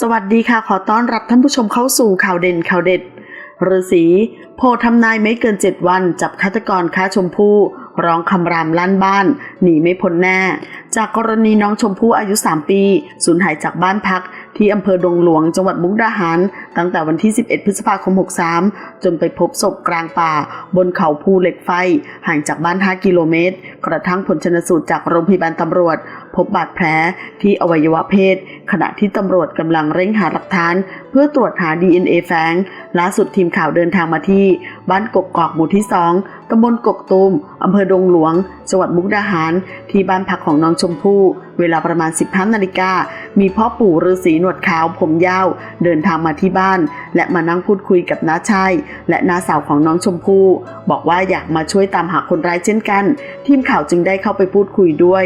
สวัสดีค่ะ ขอต้อนรับท่านผู้ชมเข้าสู่ข่าวเด่นข่าวเด็ดฤาษีโพทำนายไม่เกินเจ็ดวัน จับฆาตกรฆ่าชมพู่ร้องคำรามลั่นบ้าน หนีไม่พ้นแน่ จากกรณีน้องชมพู่อายุ 3 ปี สูญหายจากบ้านพัก ที่อำเภอดงหลวงจังหวัดมุกดาหาร ตั้งแต่วันที่ 11 พฤษภาคม 63 จนไปพบศพกลางป่า บนเขาภูเหล็กไฟ ห่างจากบ้าน 5 กิโลเมตร กระทั่งผลชนสูตรจากโรงพยาบาลตำรวจ พบบาดแผลที่อวัยวะเพศ ขณะที่ตำรวจกำลังเร่งหาหลักฐาน เพื่อตรวจหา DNA แฝงล่าสุดทีมข่าวเดินทางมาที่ บ้านกกกอกหมู่ที่ 2ตำบลกกตูมอำเภอดงหลวง จังหวัดมุกดาหาร ที่บ้านพักของน้องชมพู่ เวลาประมาณ 15 นาฬิกา มีพ่อปู่ฤาษีนวดขาวผมยาว เดินทางมาที่บ้าน และมานั่งพูดคุยกับน้าชายและน้าสาวของน้องชมพู่บอกว่าอยากมาช่วยตามหาคนร้ายเช่นกัน ทีมข่าวจึงได้เข้าไปพูดคุยด้วย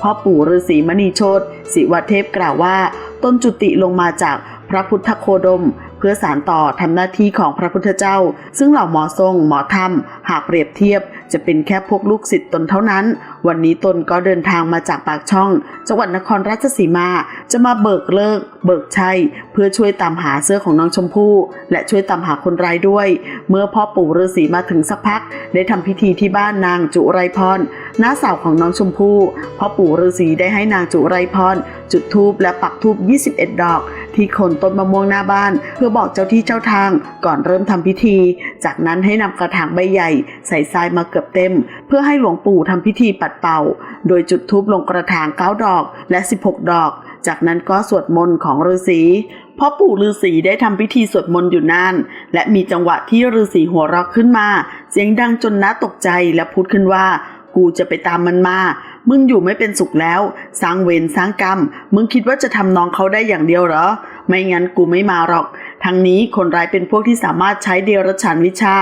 พ่อปู่ฤาษีมณีโชตศิวเทพกล่าวว่า ต้นจุติลงมาจากพระพุทธโคดม พื่อสารต่อทำหน้าที่ของพระพุทธเจ้า ซึ่งเหล่าหมอทรงหมอธรรม หากเปรียบเทียบ จะเป็นแค่พวกลูกศิษย์ตนเท่านั้น วันนี้ตนก็เดินทางมาจากปากช่อง จังหวัดนครราชสีมา จะมาเบิกเลิก เบิกชัย เพื่อช่วยตามหาเสื้อของน้องชมพู่ และช่วยตามหาคนร้ายด้วย เมื่อพ่อปู่ฤาษีมาถึงสักพัก ได้ทำพิธีที่บ้านนางจุไรพรน้าสาวของน้องชมพู่พ่อปู่ฤาษีได้ให้นางจุไรพรจุดธูปและปักธูป21 ดอก ที่คนต้นมะม่วงหน้าบ้าน เพื่อบอกเจ้าที่เจ้าทางก่อนเริ่มทำพิธี จากนั้นให้นำกระถางใบใหญ่ ใส่ทรายมาเกือบเต็ม เพื่อให้หลวงปู่ทำพิธีปัดเป่า โดยจุดธูปลงกระถาง9ดอกและ 16 ดอก จากนั้นก็สวดมนต์ของฤาษีพ่อปู่ฤาษีได้ทำพิธีสวดมนต์อยู่นาน และมีจังหวะที่ฤาษีหัวเราะขึ้นมา เสียงดังจนน้าตกใจและพูดขึ้นว่า กูจะไปตามมันมา มึงอยู่ไม่เป็นสุขแล้ว สร้างเวรสร้างกรรม มึงคิดว่าจะทำน้องเขาได้อย่างเดียวเหรอ ไม่งั้นกูไม่มาหรอก ทั้งนี้คนร้ายเป็นพวกที่สามารถใช้เดรัจฉานวิชา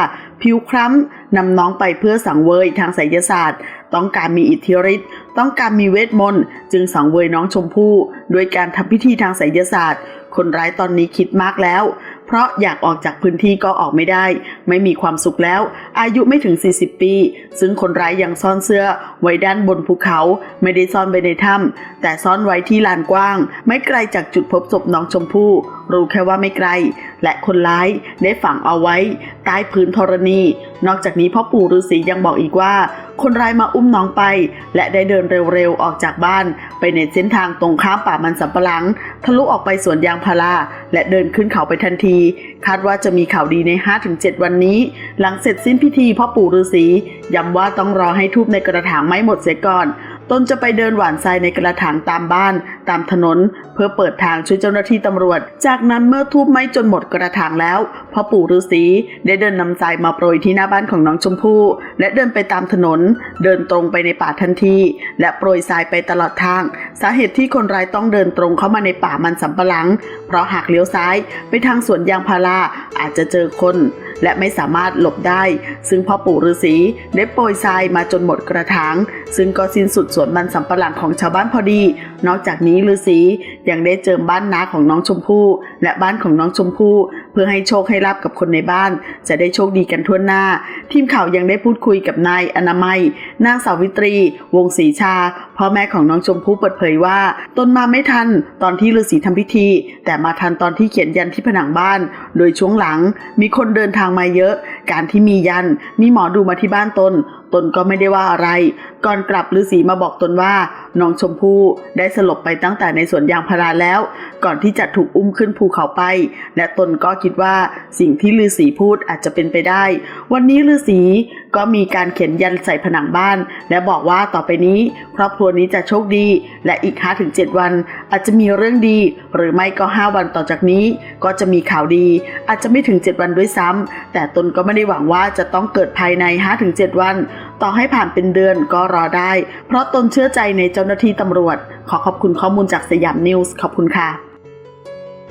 ผิวคล้ำนำน้องไปเพื่อสังเวยทางไสยศาสตร์ ต้องการมีอิทธิฤทธิ์ต้องการมีเวทมนต์จึงสังเวยน้องชมพู่โดยการทำพิธีทางไสยศาสตร์ คนร้ายตอนนี้คิดมากแล้ว เพราะอยากออกจากพื้นที่ก็ออกไม่ได้ ไม่มีความสุขแล้ว อายุไม่ถึง 40 ปี ซึ่งคนร้ายยังซ่อนเสื้อไว้ด้านบนภูเขา ไม่ได้ซ่อนไปในถ้ำแต่ซ่อนไว้ที่ลานกว้าง ไม่ไกลจากจุดพบศพน้องชมพู่รู้แค่ว่าไม่ไกล และคนร้ายได้ฝังเอาไว้ ใต้พื้นธรณี นอกจากนี้พ่อปู่ฤาษียังบอกอีกว่า คนร้ายมาอุ้มน้องไป และได้เดินเร็วๆออกจากบ้าน ไปในเส้นทางตรงข้ามป่ามันสำปะหลัง ทะลุออกไปสวนยางพาราและเดินขึ้นเขาไปทันทีคาดว่าจะมีข่าวดีใน 5-7 วันนี้ หลังเสร็จสิ้นพิธีพ่อปู่ฤาษีย้ำว่าต้องรอให้ทูบในกระถางไม้หมดเสียก่อน ตนจะไปเดินหวานทรายในกระถางตามบ้าน ตามถนน เพื่อเปิดทางช่วยเจ้าหน้าที่ตำรวจ จากนั้นเมื่อทูบไม้จนหมดกระถางแล้วพ่อปู่ฤาษีได้เดินนำทรายมาโปรยที่หน้าบ้านของน้องชมพู่และเดินไปตามถนน เดินตรงไปในป่าทันทีและโปรยทรายไปตลอดทาง สาเหตุที่คนร้ายต้องเดินตรงเข้ามาในป่ามันสำปะหลัง เพราะหากเลี้ยวซ้ายไปทางสวนยางพาราอาจจะเจอคน และไม่สามารถหลบได้ ซึ่งพ่อปู่ฤาษีได้โปรยทรายมาจนหมดกระถาง ซึ่งก็สิ้นสุดสวนมันสำปะหลังของชาวบ้านพอดี นอกจากนี้ฤาษียังได้เจิมบ้านนาของน้องชมพู่ และบ้านของน้องชมพู่ เพื่อให้โชคให้ลาบกับคนในบ้าน จะได้โชคดีกันทั่วหน้า ทีมข่าวยังได้พูดคุยกับนายอนามัย นางสาวิตรี วงศรีชาพ่อแม่ของน้องชมพู่เปิดเผยว่าตนมาไม่ทันตอนที่ฤาษีทำพิธี แต่มาทันตอนที่เขียนยันที่ผนังบ้าน โดยช่วงหลังมีคนเดินทางมาเยอะ การที่มียันมีหมอดูมาที่บ้านตน ตนก็ไม่ได้ว่าอะไร ก่อนกลับฤาษีมาบอกตนว่า น้องชมพู่ได้สลบไปตั้งแต่ในสวนยางพาราแล้ว ก่อนที่จะถูกอุ้มขึ้นภูเขาไป และตนก็คิดว่าสิ่งที่ฤาษีพูดอาจจะเป็นไปได้ วันนี้ฤาษี ก็มีการเขียนยันใส่ผนังบ้าน และบอกว่าต่อไปนี้ ครอบครัวนี้จะโชคดี และอีก 5-7 วัน อาจจะมีเรื่องดี หรือไม่ก็ 5 วันต่อจากนี้ ก็จะมีข่าวดี อาจจะไม่ถึง 7 วันด้วยซ้ำแต่ตนก็ไม่ได้หวังว่าจะต้องเกิดภายใน 5-7 วัน ต่อให้ผ่านเป็นเดือนก็รอได้ เพราะตนเชื่อใจในเจ้าหน้าที่ตำรวจ ขอขอบคุณข้อมูลจากสยามนิวส์ขอบคุณค่ะ